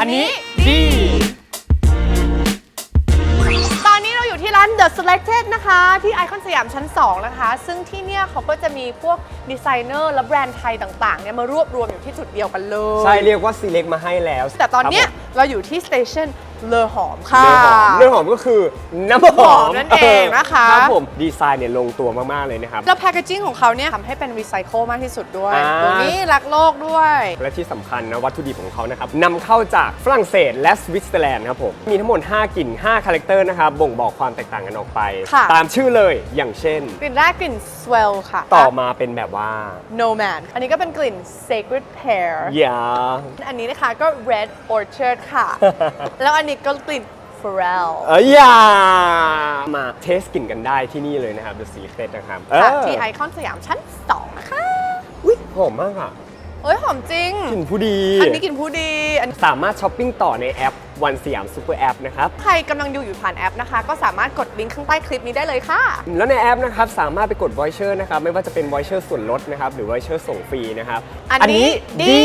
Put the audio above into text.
อันนี้ดีดี ตอนนี้เราอยู่ที่ร้าน The Selected นะคะ ที่ไอคอนสยามชั้น 2 นะคะ ซึ่งที่เนี่ยเขาก็จะมีพวกดีไซเนอร์และแบรนด์ไทยต่างๆเนี่ยมารวบรวมอยู่ที่จุดเดียวกันเลย ใช่เรียกว่า select มาให้แล้วแต่ตอนเนี้ยครับผม เราอยู่ที่สเตชันเลอหอมค่ะเนื้อหอมเนื้อหอมก็คือน้ำหหออมมนั่นเองนะคะ ครับผมดีไซน์เนี่ยลงตัวมาก ๆ เลยนะครับ แล้วแพคเกจิ้งของเขาเนี่ยทำให้เป็นรีไซเคิลมากที่สุดด้วย อ่าตัวนี้รักโลกด้วย และที่สำคัญนะวัตถุดิบของเขานะครับนำเข้าจากฝรั่งเศสและสวิตเซอร์แลนด์ครับผม มีทั้งหมด 5กลิ่น 5 คาแรคเตอร์นะครับบ่งบอกความแตกต่างกันออกไป ค่ะ ตามชื่อเลยอย่างเช่น กลิ่นแรกกลิ่น swell ค่ะ ต่อมาเป็นแบบว่า nomad อันนี้ก็เป็นกลิ่น sacred pear อย่า อันนี้นะคะก็ red orchard ค่ะ แล้วอันนี้ก็กลิ่น pharrell เอ้ยอย่ามาเทสกลิ่นกันได้ที่นี่เลยนะครับ The Secret นะครับเอค่ะอที่ไอคอนสยามชั้น2นะคะอุ๊ยหอมมากอะเอ้ยหอมจริง กลิ่นผู้ดี อันนี้กลิ่นผู้ดีอัน สามารถช้อปปิ้งต่อในแอปวันสยามซูเปอร์แอปนะครับ ใครกำลังดูอยู่ผ่านแอปนะคะ ก็สามารถกดลิงก์ข้างใต้คลิปนี้ได้เลยค่ะ แล้วในแอปนะครับ สามารถไปกด voucher นะครับ ไม่ว่าจะเป็น voucher ส่วนลดนะครับ หรือ voucher ส่งฟรีนะครับ อันนี้ดี